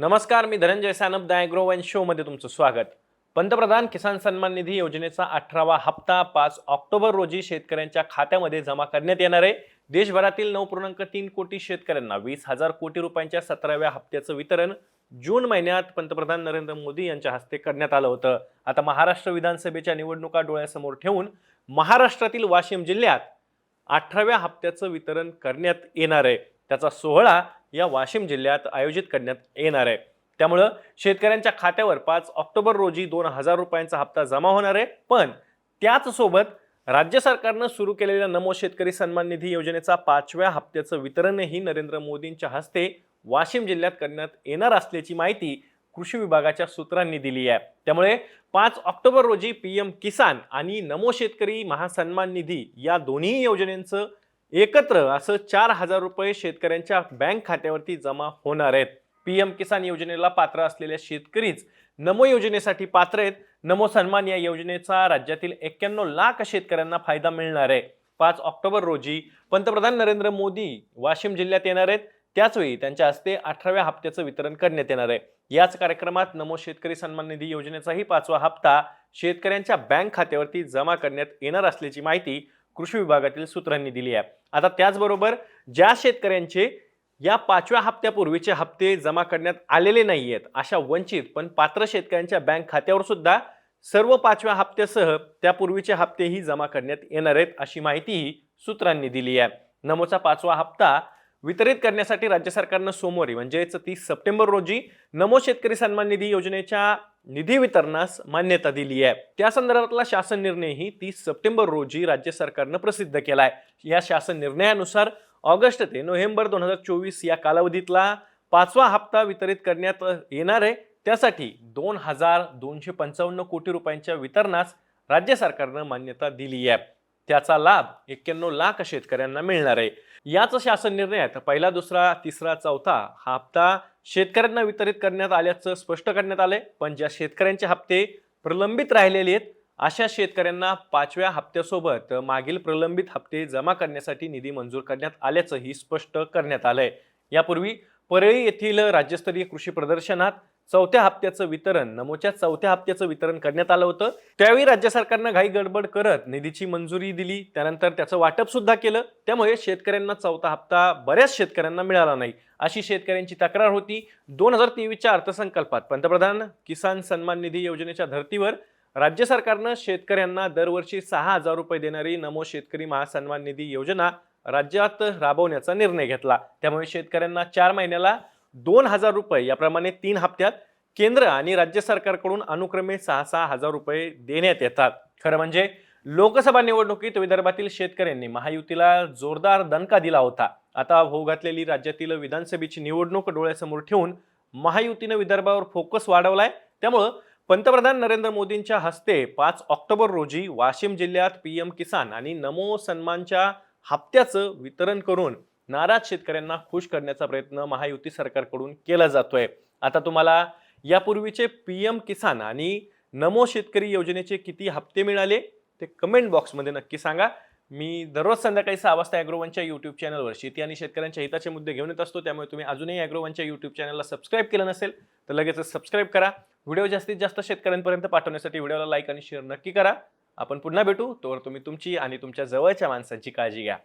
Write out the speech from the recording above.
नमस्कार मी Dhananjay Sanap the agro one शोमध्ये तुमचं स्वागत. पंतप्रधान किसान सन्मान निधी योजनेचा अठरावा हप्ता पाच ऑक्टोबर रोजी शेतकऱ्यांच्या खात्यामध्ये जमा करण्यात येणार आहे. देशभरातील नऊ पूर्णांक तीन कोटी शेतकऱ्यांना वीस हजार कोटी रुपयांच्या सतराव्या हप्त्याचं वितरण जून महिन्यात पंतप्रधान नरेंद्र मोदी यांच्या हस्ते करण्यात आलं होतं. आता महाराष्ट्र विधानसभेच्या निवडणुका डोळ्यासमोर ठेवून महाराष्ट्रातील वाशिम जिल्ह्यात अठराव्या हप्त्याचं वितरण करण्यात येणार आहे. त्याचा सोहळा या वाशिम जिल्ह्यात आयोजित करण्यात येणार आहे. त्यामुळं शेतकऱ्यांच्या खात्यावर पाच ऑक्टोबर रोजी दोन हजार रुपयांचा हप्ता जमा होणार आहे. पण त्याच सोबत राज्य सरकारनं सुरू केलेल्या नमो शेतकरी सन्मान निधी योजनेचा पाचव्या हप्त्याचं वितरणही नरेंद्र मोदींच्या हस्ते वाशिम जिल्ह्यात करण्यात येणार असल्याची माहिती कृषी विभागाच्या सूत्रांनी दिली आहे. त्यामुळे पाच ऑक्टोबर रोजी पी एम किसान आणि नमो शेतकरी महासन्मान निधी या दोन्ही योजनेचं एकत्र असं चार हजार रुपये शेतकऱ्यांच्या बँक खात्यावरती जमा होणार आहेत. पी एम किसान योजनेला पात्र असलेल्या शेतकरीच नमो योजनेसाठी पात्र आहेत. नमो सन्मान या योजनेचा राज्यातील एक्क्याण्णव लाख शेतकऱ्यांना फायदा मिळणार आहे. पाच ऑक्टोबर रोजी पंतप्रधान नरेंद्र मोदी वाशिम जिल्ह्यात येणार आहेत. त्याचवेळी त्यांच्या हस्ते अठराव्या हप्त्याचं वितरण करण्यात येणार आहे. याच कार्यक्रमात नमो शेतकरी सन्मान निधी योजनेचाही पाचवा हप्ता शेतकऱ्यांच्या बँक खात्यावरती जमा करण्यात येणार असल्याची माहिती कृषी विभागातील सूत्रांनी दिली आहे. आता त्याचबरोबर ज्या शेतकऱ्यांचे या पाचव्या हप्त्यापूर्वीचे हप्ते जमा करण्यात आलेले नाही आहेत अशा वंचित पण पात्र शेतकऱ्यांच्या बँक खात्यावर सुद्धा सर्व पाचव्या हप्त्यासह त्यापूर्वीचे हप्तेही जमा करण्यात येणार आहेत अशी माहितीही सूत्रांनी दिली आहे. नमोचा पाचवा हप्ता वितरित करण्यासाठी राज्य सरकारनं सोमवारी म्हणजेच तीस सप्टेंबर रोजी नमो शेतकरी सन्मान निधी योजनेच्या निधी वितरणास मान्यता दिली आहे. त्या संदर्भातला शासन निर्णयही तीस सप्टेंबर रोजी राज्य सरकारनं प्रसिद्ध केला आहे या शासन निर्णयानुसार ऑगस्ट ते नोव्हेंबर दोन हजार चोवीस या कालावधीतला पाचवा हप्ता वितरित करण्यात येणार आहे. त्यासाठी दोन हजार दोनशे पंचावन्न कोटी रुपयांच्या वितरणास राज्य सरकारनं मान्यता दिली आहे. त्याचा लाभ एक्क्याण्णव लाख शेतकऱ्यांना मिळणार आहे. याच शासन निर्णयात पहिला दुसरा तिसरा चौथा हा हप्ता शेतकऱ्यांना वितरित करण्यात आल्याचं स्पष्ट करण्यात आलंय. पण ज्या शेतकऱ्यांचे हप्ते प्रलंबित राहिलेले आहेत अशा शेतकऱ्यांना पाचव्या हप्त्यासोबत मागील प्रलंबित हप्ते जमा करण्यासाठी निधी मंजूर करण्यात आल्याचंही स्पष्ट करण्यात आलंय. यापूर्वी परळी येथील राज्यस्तरीय कृषी प्रदर्शनात चौथ्या हप्त्याचं वितरण नमोच्या चौथ्या हप्त्याचं वितरण करण्यात आलं होतं. त्यावेळी राज्य सरकारनं घाई गडबड करत निधीची मंजुरी दिली. त्यानंतर त्याचं वाटप सुद्धा केलं. त्यामुळे शेतकऱ्यांना चौथा हप्ता बऱ्याच शेतकऱ्यांना मिळाला नाही अशी शेतकऱ्यांची तक्रार होती. दोन हजार तेवीसच्या अर्थसंकल्पात पंतप्रधान किसान सन्मान निधी योजनेच्या धर्तीवर राज्य सरकारनं शेतकऱ्यांना दरवर्षी सहा हजार रुपये देणारी नमो शेतकरी महासन्मान निधी योजना राज्यात राबवण्याचा निर्णय घेतला. त्यामुळे शेतकऱ्यांना चार महिन्याला दोन हजार रुपये याप्रमाणे तीन हप्त्यात केंद्र आणि राज्य सरकारकडून अनुक्रमे सहा सहा हजार रुपये देण्यात येतात. खरं म्हणजे लोकसभा निवडणुकीत विदर्भातील शेतकऱ्यांनी महायुतीला जोरदार दणका दिला होता. आता होऊ घातलेली राज्यातील विधानसभेची निवडणूक डोळ्यासमोर ठेवून महायुतीनं विदर्भावर फोकस वाढवलाय. त्यामुळं पंतप्रधान नरेंद्र मोदींच्या हस्ते पाच ऑक्टोबर रोजी वाशिम जिल्ह्यात पीएम किसान आणि नमो सन्मानच्या हप्त्याचं वितरण करून नाराज शेतकऱ्यांना खुश करण्याचा प्रयत्न महायुती सरकारकडून केला जातोय. आता तुम्हाला यापूर्वीचे पी एम किसान आणि नमो शेतकरी योजनेचे किती हप्ते मिळाले ते कमेंट बॉक्समध्ये नक्की सांगा. मी दररोज संध्याकाळी सहा वाजता ॲग्रोवनच्या यूट्यूब चॅनलवर शेती आणि शेतकऱ्यांच्या हिताचे मुद्दे घेऊन येत असतो. त्यामुळे तुम्ही अजूनही ॲग्रोवनच्या यूट्यूब चॅनलला सबस्क्राईब केलं नसेल तर लगेचच सबस्क्राईब करा. व्हिडिओ जास्तीत जास्त शेतकऱ्यांपर्यंत पाठवण्यासाठी व्हिडिओला लाईक आणि शेअर नक्की करा. आपण पुन्हा भेटू. तोवर तुम्ही तुमची आणि तुमच्या जवळच्या माणसांची काळजी घ्या.